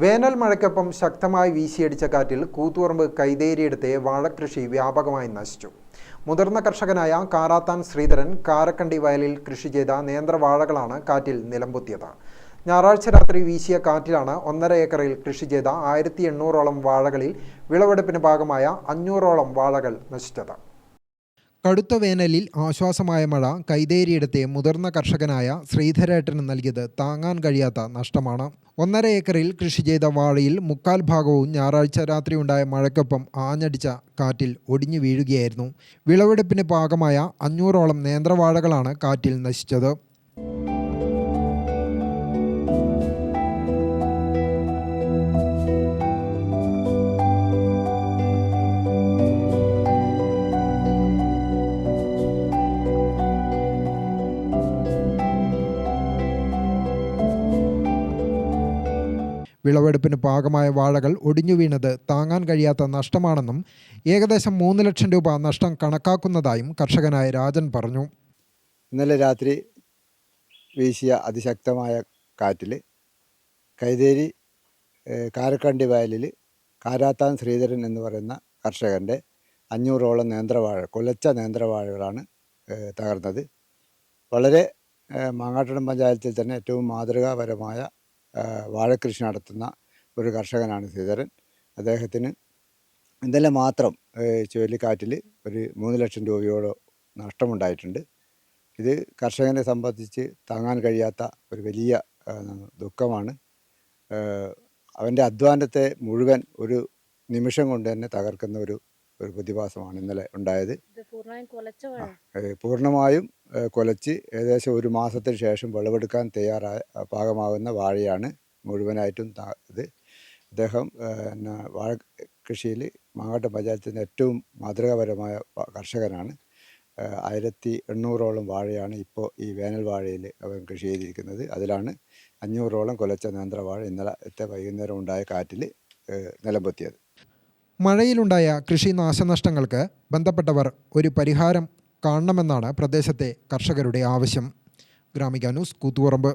വേനൽ മഴയ്ക്കൊപ്പം ശക്തമായി വീശിയടിച്ച കാറ്റിൽ കൂത്തുപറമ്പ് കൈതേരിയെടുത്തെ വാഴക്കൃഷി വ്യാപകമായി നശിച്ചു. മുതിർന്ന കർഷകനായ കാരാത്താൻ ശ്രീധരൻ കാരക്കണ്ടി വയലിൽ കൃഷി ചെയ്ത നേന്ത്രവാഴകളാണ് കാറ്റിൽ നിലംപൊത്തിയത്. ഞായറാഴ്ച രാത്രി വീശിയ കാറ്റിലാണ് ഒന്നര ഏക്കറിൽ കൃഷി ചെയ്ത ആയിരത്തി എണ്ണൂറോളം വാഴകളിൽ വിളവെടുപ്പിന് ഭാഗമായ അഞ്ഞൂറോളം വാഴകൾ നശിച്ചത്. കടുത്ത വേനലിൽ ആശ്വാസമായ മഴ കൈതേരിയിടത്തെ മുതിർന്ന കർഷകനായ ശ്രീധരേട്ടന് നൽകിയത് താങ്ങാൻ കഴിയാത്ത നഷ്ടമാണ്. ഒന്നര ഏക്കറിൽ കൃഷി ചെയ്ത വാഴയിൽ മുക്കാൽ ഭാഗവും ഞായറാഴ്ച രാത്രിയുണ്ടായ മഴയ്ക്കൊപ്പം ആഞ്ഞടിച്ച കാറ്റിൽ ഒടിഞ്ഞു വീഴുകയായിരുന്നു. വിളവെടുപ്പിന് പാകമായ അഞ്ഞൂറോളം നേന്ത്രവാഴകളാണ് കാറ്റിൽ നശിച്ചത്. വിളവെടുപ്പിന് പാകമായ വാഴകൾ ഒടിഞ്ഞു വീണത് താങ്ങാൻ കഴിയാത്ത നഷ്ടമാണെന്നും ഏകദേശം മൂന്ന് ലക്ഷം രൂപ നഷ്ടം കണക്കാക്കുന്നതായും കർഷകനായ രാജൻ പറഞ്ഞു. ഇന്നലെ രാത്രി വീശിയ അതിശക്തമായ കാറ്റിൽ കൈതേരി കാരക്കണ്ടി വയലിൽ കാരാത്താൻ ശ്രീധരൻ എന്ന് പറയുന്ന കർഷകന്റെ അഞ്ഞൂറോളം നേന്ത്രവാഴ കൊലച്ച നേന്ത്രവാഴകളാണ് തകർന്നത്. വളരെ മാങ്ങാട്ടണം പഞ്ചായത്തിൽ തന്നെ ഏറ്റവും മാതൃകാപരമായ വാഴക്കൃഷി നടത്തുന്ന ഒരു കർഷകനാണ് ശ്രീധരൻ. അദ്ദേഹത്തിന് ഇന്നലെ മാത്രം ചുഴലിക്കാറ്റിൽ ഒരു മൂന്ന് ലക്ഷം രൂപയോളം നഷ്ടമുണ്ടായിട്ടുണ്ട്. ഇത് കർഷകനെ സംബന്ധിച്ച് താങ്ങാൻ കഴിയാത്ത ഒരു വലിയ ദുഃഖമാണ്. അവന്റെ അധ്വാനത്തെ മുഴുവൻ ഒരു നിമിഷം കൊണ്ട് തന്നെ തകർക്കുന്ന ഒരു ഒരു പ്രതിഭാസമാണ് ഇന്നലെ ഉണ്ടായത്. പൂർണമായും കുലച്ച ഏകദേശം ഒരു മാസത്തിന് ശേഷം വിളവെടുക്കാൻ തയ്യാറായ പാകമാകുന്ന വാഴയാണ് മുഴുവനായിട്ടും ഇത്. അദ്ദേഹം എന്നാ പിന്നെ വാഴ കൃഷിയിൽ മാങ്ങാട്ടം പഞ്ചായത്തിന്റെ ഏറ്റവും മാതൃകാപരമായ കർഷകനാണ്. ആയിരത്തി എണ്ണൂറോളം വാഴയാണ് ഇപ്പോൾ ഈ വേനൽ വാഴയിൽ അവൻ കൃഷി ചെയ്തിരിക്കുന്നത്. അതിലാണ് അഞ്ഞൂറോളം കൊലച്ച നേന്ത്രവാഴ ഇന്നലത്തെ വൈകുന്നേരം ഉണ്ടായ കാറ്റിൽ നിലംപൊത്തിയത്. മഴയിലുണ്ടായ കൃഷി നാശനഷ്ടങ്ങൾക്ക് ബന്ധപ്പെട്ടവർ ഒരു പരിഹാരം കാണണമെന്നാണ് പ്രദേശത്തെ കർഷകരുടെ ആവശ്യം. ഗ്രാമിക ന്യൂസ് കൂത്തുപറമ്പ്.